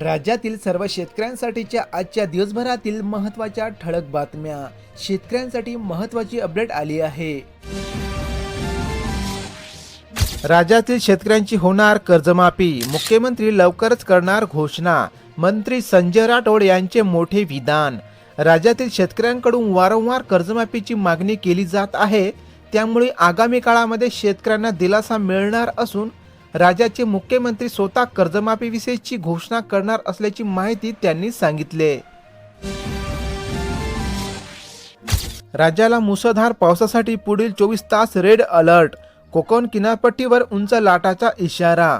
राज्यातील सर्व शेतकऱ्यांसाठीच्या आजच्या दिवसभरातील महत्त्वाच्या ठळक बातम्या. शेतकऱ्यांसाठी महत्त्वाची अपडेट आली आहे. राज्यातील शेतकऱ्यांची होणार कर्जमाफी. मुख्यमंत्री लवकरच करणार घोषणा. मंत्री संजय राठोड यांचे मोठे विधान. राज्यातील शेतकऱ्यांकडून वारंवार कर्जमाफीची मागणी केली जात आहे. त्यामुळे आगामी काळामध्ये शेतकऱ्यांना दिलासा मिळणार असून राज्याचे मुख्यमंत्री स्वतः कर्जमाफीविषयीची घोषणा करणार असल्याची माहिती त्यांनी सांगितले. राज्याला मुसळधार पावसासाठी पुढील चोवीस तास रेड अलर्ट कोकण किनारपट्टीवर उंच लाटाचा इशारा.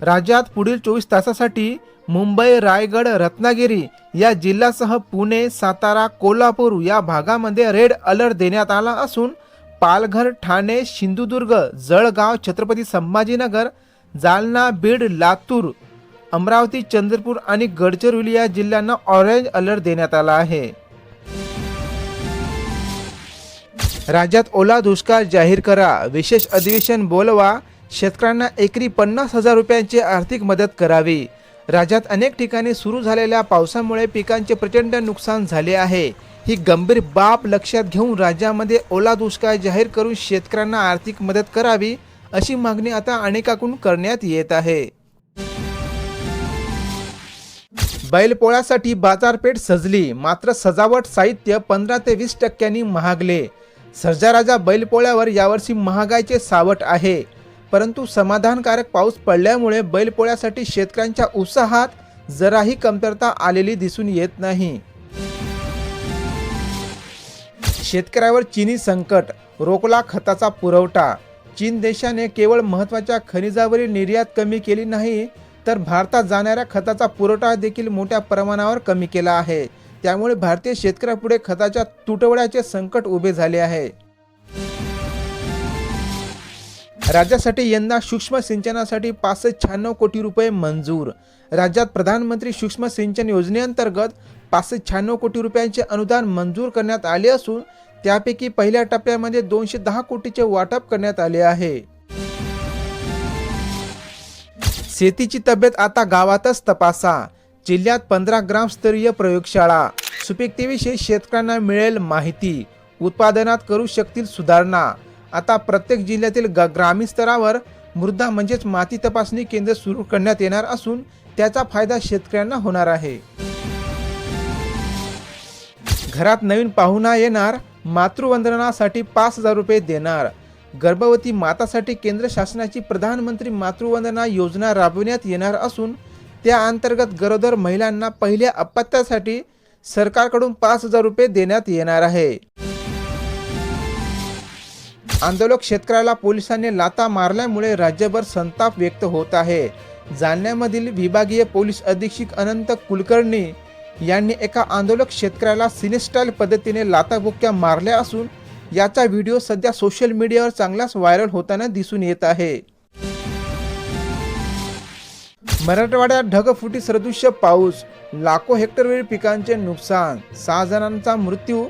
राज्यात पुढील चोवीस तासासाठी मुंबई रायगड रत्नागिरी या जिल्ह्यासह पुणे सातारा कोल्हापूर या भागामध्ये रेड अलर्ट देण्यात आला असून पालघर ठाणे सिंधुदुर्ग जळगाव छत्रपती संभाजीनगर जालना बीड लातूर अमरावती चंद्रपूर आणि गडचिरोली या जिल्ह्यांना ऑरेंज अलर्ट देण्यात आला आहे. राज्यात ओला दुष्काळ जाहीर करा. विशेष अधिवेशन बोलवा. शेतकऱ्यांना एकरी पन्नास हजार रुपयांची आर्थिक मदत करावी. राज्यात अनेक ठिकाणी सुरू झालेल्या पावसामुळे पिकांचे प्रचंड नुकसान झाले आहे. ही गंभीर बाब लक्षात घेऊन राज्यामध्ये ओला दुष्काळ जाहीर करून शेतकऱ्यांना आर्थिक मदत करावी अशी मागणी आता अनेकाकडून करण्यात येत आहे. बैलपोळ्यासाठी बाजारपेठ सजली मात्र सजावट साहित्य पंधरा ते वीस टक्क्यांनी महागले. सर्जाराजा बैलपोळ्यावर यावर्षी महागाईचे सावट आहे. परंतु समाधानकारक पाऊस पडल्यामुळे बैलपोळ्यासाठी शेतकऱ्यांच्या उत्साहात जराही कमतरता आलेली दिसून येत नाही. शेतकऱ्यावर चिनी संकट रोखला खताचा पुरवठा चीन देशाने केवळ महत्त्वाच्या खनिजावरील निर्यात कमी केली नाही तर भारतात जाणाऱ्या खताचा पुरवठा देखील मोठ्या प्रमाणावर कमी केला आहे. त्यामुळे भारतीय शेतकऱ्यापुढे खताच्या तुटवड्याचे संकट उभे झाले आहे. राज्यासाठी यंदा सूक्ष्म सिंचनासाठी पाचशे शहाण्णव कोटी रुपये मंजूर. राज्यात प्रधानमंत्री सूक्ष्म सिंचन योजनेअंतर्गत पाचशे शहाण्णव कोटी रुपयांचे अनुदान मंजूर करण्यात आले असून त्यापैकी पहिल्या टप्प्यामध्ये दोनशे दहा कोटीचे वाटप करण्यात आले आहे. शेतीची तब्येत आता गावातच तपासा. जिल्ह्यात पंधरा ग्रामस्तरीय प्रयोगशाळा. सुपीकतेविषयी शेतकऱ्यांना मिळेल माहिती. उत्पादनात करू शकतील सुधारणा. आता प्रत्येक जिल्ह्यातील ग ग्रामीण स्तरावर मृदा म्हणजेच माती तपासणी केंद्र सुरू करण्यात येणार असून त्याचा फायदा शेतकऱ्यांना होणार आहे. घरात नवीन पाहुणा येणार. मातृवंदनासाठी पाच हजार रुपये देणार. गर्भवती मातासाठी केंद्र शासनाची प्रधानमंत्री मातृवंदना योजना राबविण्यात येणार असून त्या अंतर्गत गरोदर महिलांना पहिल्या अपत्यासाठी सरकारकडून पाच हजार रुपये देण्यात येणार आहे. आंदोलक शेतकऱ्याला पोलिसांनी लाता मारल्यामुळे राज्यभर संताप व्यक्त होत आहे. जालन्यामधील विभागीय पोलीस अधीक्षक अनंत कुलकर्णी यांनी एका आंदोलक शेतकऱ्याला सिनेस्टाईल पद्धतीने लाताबुक्क्या मारल्या असून याचा व्हिडिओ सध्या सोशल मीडियावर चांगलाच व्हायरल होताना दिसून येत आहे. मराठवाड्यात ढगफुटी सदृश्य पाऊस लाखो हेक्टरवरील पिकांचे नुकसान सहा जणांचा मृत्यू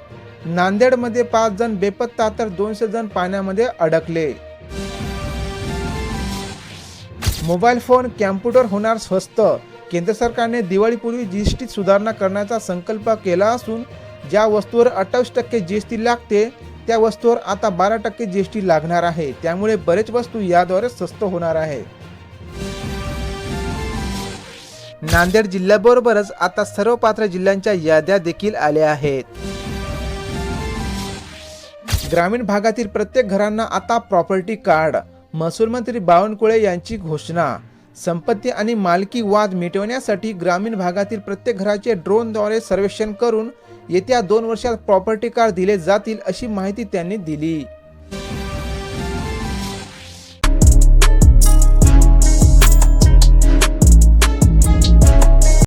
नांदेडमध्ये पाच जण बेपत्ता तर दोनशे जण पाण्यामध्ये अडकले. मोबाईल फोन कॅम्प्युटर होणार स्वस्त केंद्र सरकारने दिवाळीपूर्वी जी एस टीत सुधारणा करण्याचा संकल्प केला असून ज्या वस्तूवर अठ्ठावीस टक्के जी एस टी लागते त्या वस्तूवर आता बारा टक्के जी एस टी लागणार आहे. त्यामुळे बरेच वस्तू याद्वारे स्वस्त होणार आहे. नांदेड जिल्ह्याबरोबरच आता सर्व पात्र जिल्ह्यांच्या याद्या देखील आल्या आहेत. ग्रामीण भागातील प्रत्येक घरांना आता प्रॉपर्टी कार्ड महसूल मंत्री बावनकुळे यांची घोषणा संपत्ती आणि मालकी वाद मिटवण्यासाठी ग्रामीण भागातील प्रत्येक घराचे ड्रोनद्वारे सर्वेक्षण करून येत्या दोन वर्षात प्रॉपर्टी कार्ड दिले जातील अशी माहिती त्यांनी दिली.